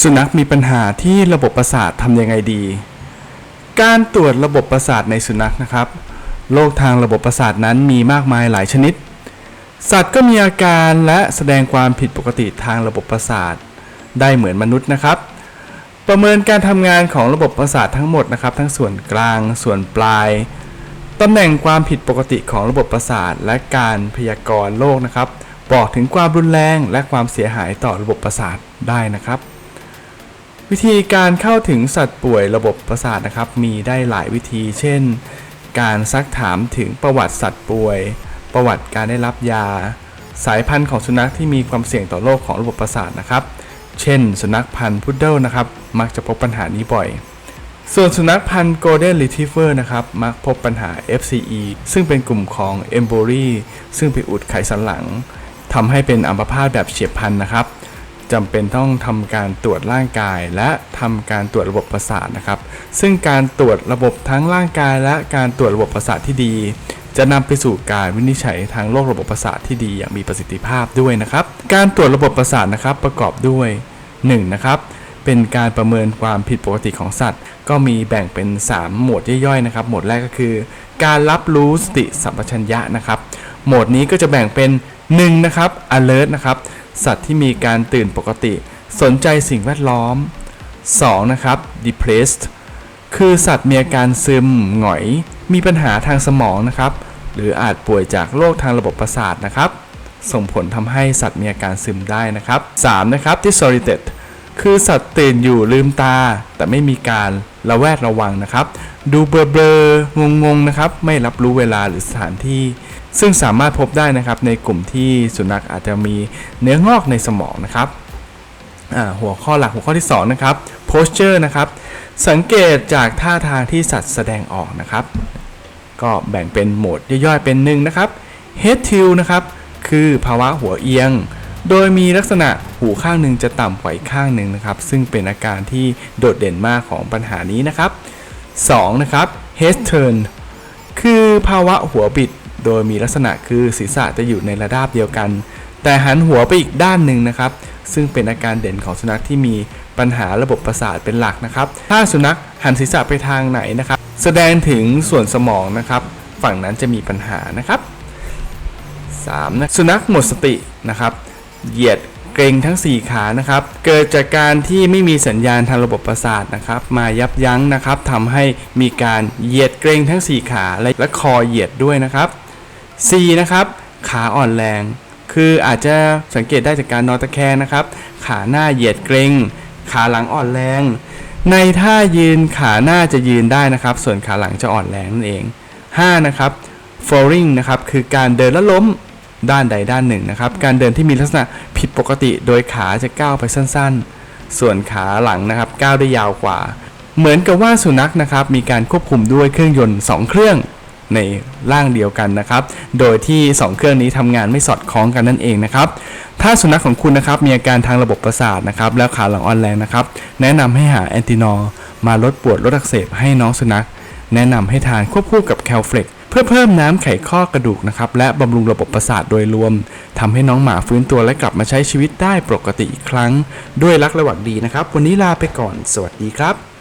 สุนัขมีปัญหาที่ระบบประสาททำยังไงดี การตรวจระบบประสาทในสุนัขนะครับโรคทางระบบประสาทนั้นมีมากมายหลายชนิด สัตว์ก็มีอาการและแสดงความผิดปกติทางระบบประสาท ได้เหมือนมนุษย์นะครับ ประเมินการทำงานของระบบประสาททั้งหมดนะครับ ทั้งส่วนกลางส่วนปลายตำแหน่งความผิดปกติของระบบประสาท และการพยากรณ์โรคนะครับ บอกถึงความรุนแรงและความเสียหายต่อระบบประสาทได้นะครับ วิธีการเข้าถึงสัตว์ป่วยระบบประสาทนะครับ มีได้หลายวิธี เช่น การซักถามถึงประวัติสัตว์ป่วย ประวัติการได้รับยา สายพันธุ์ของสุนัขที่มีความเสี่ยงต่อโรคของระบบประสาทนะครับ เช่น สุนัขพันธุ์พุดเดิลนะครับ มักจะพบปัญหานี้บ่อย ส่วนสุนัขพันธุ์ Golden Retriever นะครับ มักพบปัญหา FCE ซึ่งเป็นกลุ่มของ e m b o l y ซึ่งไปอุดไขสันหลังทำให้เป็นอัมพาตแบบเฉียบพลันนะครับ จำเป็นต้องทำการตรวจร่างกาย และทำการตรวจระบบประสาทนะครับ ซึ่งการตรวจระบบทั้งร่างกาย และการตรวจระบบประสาทที่ดี จะนำไปสู่การวินิจฉัยทางโรคระบบประสาทที่ดีอย่างมีประสิทธิภาพด้วยนะครับ การตรวจระบบประสาทนะครับประกอบด้วย 1. นะครับเป็นการประเมินความผิดปกติของสัตว์ ก็มีแบ่งเป็น 3 หมวดย่อยๆนะครับ หมวดแรกก็คือ การรับรู้สติสัมปชัญญะนะครับโหมดนี้ก็จะแบ่งเป็น 1. นะครับ alert นะครับ สัตว์ที่มีการตื่นปกติ สนใจสิ่งแวดล้อม 2. นะครับ depressed คือสัตว์มีอาการซึมหงอย มีปัญหาทางสมองนะครับ หรืออาจป่วยจากโรคทางระบบประสาทนะครับ ส่งผลทำให้สัตว์มีอาการซึมได้นะครับ 3. นะครับ disoriented คือสัตว์ตื่นอยู่ลืมตา แต่ไม่มีการระแวดระวังนะครับ ดูเบลอเบลงงๆนะครับ ไม่รับรู้เวลาหรือสถานที่ ซึ่งสามารถพบได้นะครับในกลุ่มที่สุนัขอาจจะมีเนื้องอกในสมองนะครับหัวข้อหลักหัวข้อที่ 2 นะครับ posture นะครับ สังเกตจากท่าทางที่สัตว์แสดงออกนะครับ ก็แบ่งเป็นโหมดย่อยๆเป็นหนึ่งนะครับ head tilt นะครับ คือภาวะหัวเอียง โดยมีลักษณะหูข้างหนึ่งจะต่ำกว่าอีกข้างหนึ่งนะครับ ซึ่งเป็นอาการที่โดดเด่นมากของปัญหานี้นะครับ 2. นะครับ head turn คือภาวะหัวบิดโดยมีลักษณะคือศีรษะจะอยู่ในระดับเดียวกัน แต่หันหัวไปอีกด้านหนึ่งนะครับ ซึ่งเป็นอาการเด่นของสุนัขที่มีปัญหาระบบประสาทเป็นหลักนะครับ ถ้าสุนัขหันศีรษะไปทางไหนนะครับ แสดงถึงส่วนสมองนะครับ ฝั่งนั้นจะมีปัญหานะครับ 3. นะสุนัขหมดสตินะครับ เหยียด เกรงทั้ง 4 ขานะครับ เกิดจากการที่ไม่มีสัญญาณทางระบบประสาทนะครับ มายับยั้งนะครับทำให้มีการเหยียดเกรงทั้ง 4 ขาและและคอเหยียดด้วยนะครับ 4. นะครับ ขาอ่อนแรง คืออาจจะสังเกตได้จากการนอนตะแคงนะครับ ขาหน้าเหยียดเกรงขาหลังอ่อนแรง ในท่ายืนขาหน้าจะยืนได้นะครับ ส่วนขาหลังจะอ่อนแรงนั่นเอง 5. นะครับ falling นะครับ คือการเดินแล้วล้ม ด้านใดด้านหนึ่งนะครับ การเดินที่มีลักษณะผิดปกติโดยขาจะก้าวไปสั้นๆ ส่วนขาหลังนะครับก้าวได้ยาวกว่า เหมือนกับว่าสุนัขนะครับมีการควบคุมด้วยเครื่องยนต์ 2 เครื่องในร่างเดียวกันนะครับ โดยที่ 2 เครื่องนี้ทำงานไม่สอดคล้องกันนั่นเองนะครับ ถ้าสุนัขของคุณนะครับมีอาการทางระบบประสาทนะครับแล้วขาหลังอ่อนแรงนะครับ แนะนำให้หาแอนตินอลมาลดปวดลดอักเสบให้น้องสุนัข แนะนำให้ทานควบคู่กับแคลเฟล็ก เพื่อเพิ่มน้ำไขข้อกระดูกนะครับและบำรุงระบบประสาทโดยรวมทำให้น้องหมาฟื้นตัวและกลับมาใช้ชีวิตได้ปกติอีกครั้ง ด้วยรักและหวังดีนะครับ วันนี้ลาไปก่อน สวัสดีครับ